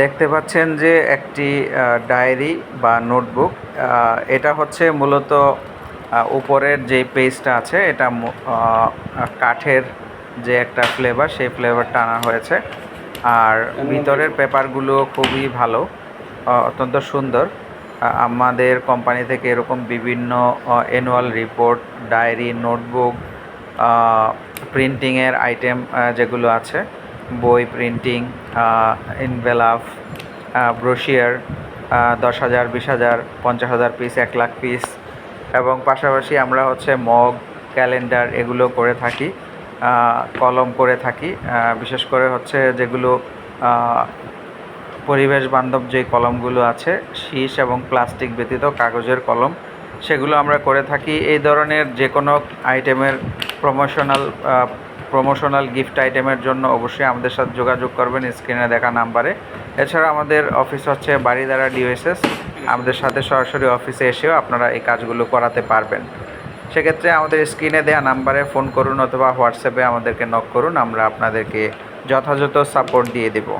দেখতে পাচ্ছেন যে একটি ডায়েরি বা নোটবুক এটা হচ্ছে মূলত উপরের যে পেজটা আছে, এটা কাঠের যে একটা ফ্লেভার সেই ফ্লেভারটা আনা হয়েছে। আর ভিতরের পেপারগুলো খুবই ভালো অত্যন্ত সুন্দর। আমাদের কোম্পানি থেকে এরকম বিভিন্ন অ্যানুয়াল রিপোর্ট ডায়েরি, নোটবুক প্রিন্টিংয়ের আইটেম যেগুলো আছে বই প্রিন্টিং ইনভেলাফ ব্রোশিয়ার দশ হাজার, বিশ হাজার, পঞ্চাশ হাজার পিস এক লাখ পিস এবং পাশাপাশি আমরা হচ্ছে মগ ক্যালেন্ডার এগুলো করে থাকি কলম করে থাকি বিশেষ করে হচ্ছে যেগুলো পরিবেশ বান্ধব যে কলমগুলো আছে, শীষ এবং প্লাস্টিক ব্যতীত কাগজের কলম, সেগুলো আমরা করে থাকি। এই ধরনের যে কোনো আইটেমের প্রমোশনাল প্রমোশনাল গিফট আইটেমের জন্য অবশ্যই আমাদের সাথে যোগাযোগ করবেন স্ক্রিনে দেখা নাম্বারে এছাড়া আমাদের অফিস হচ্ছে বাড়িদারা ডিওএসএস আমাদের সাথে সরাসরি অফিসে এসেও আপনারা এই কাজগুলো করাতে পারবেন। সেক্ষেত্রে আমাদের স্ক্রিনে দেওয়া নাম্বারে ফোন করুন অথবা হোয়াটসঅ্যাপে আমাদেরকে নক করুন, আমরা আপনাদেরকে যথাযথ সাপোর্ট দিয়ে দেবো।